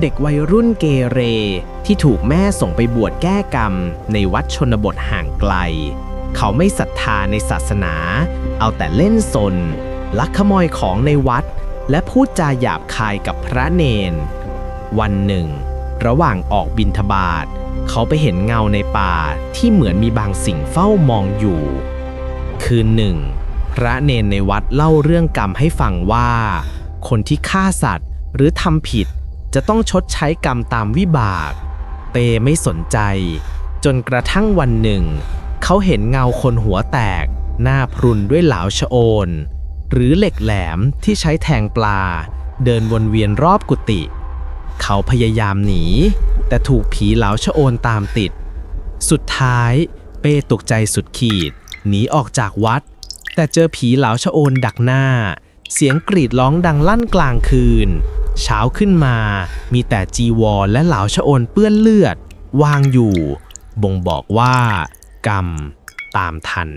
เด็กวัยรุ่นเกเร ที่ถูกแม่ส่งไปบวชแก้กรรม ในวัดชนบทห่างไกล เขาไม่ศรัทธาในศาสนา เอาแต่เล่นสน ลักขโมยของในวัด และพูดจาหยาบคายกับพระเนน วันหนึ่ง ระหว่างออกบินทบาท เขาไปเห็นเงาในป่าที่เหมือนมีบางสิ่งเฝ้ามองอยู่ คืนหนึ่ง พระเนนในวัดเล่าเรื่องกรรมให้ฟังว่า คนที่ฆ่าสัตว์หรือทำผิด จะต้องชดใช้กรรมตามวิบาก เปไม่สนใจ จนกระทั่งวันหนึ่ง เขาเห็นเงาคนหัวแตก หน้าพรุนด้วยเหลาชะโอน หรือเหล็กแหลมที่ใช้แทงปลา เดินวนเวียนรอบกุฏิเขาพยายามหนี แต่ถูกผีเหลาชะโอนตามติด สุดท้าย เป้ตกใจสุดขีด หนีออกจากวัด แต่เจอผีเหลาชะโอนดักหน้า เสียงกรีดร้องดังลั่นกลางคืน เช้าขึ้นมา มีแต่จีวรและเหลาชะโอนเปื้อนเลือด วางอยู่ บ่งบอกว่า กรรม ตามทัน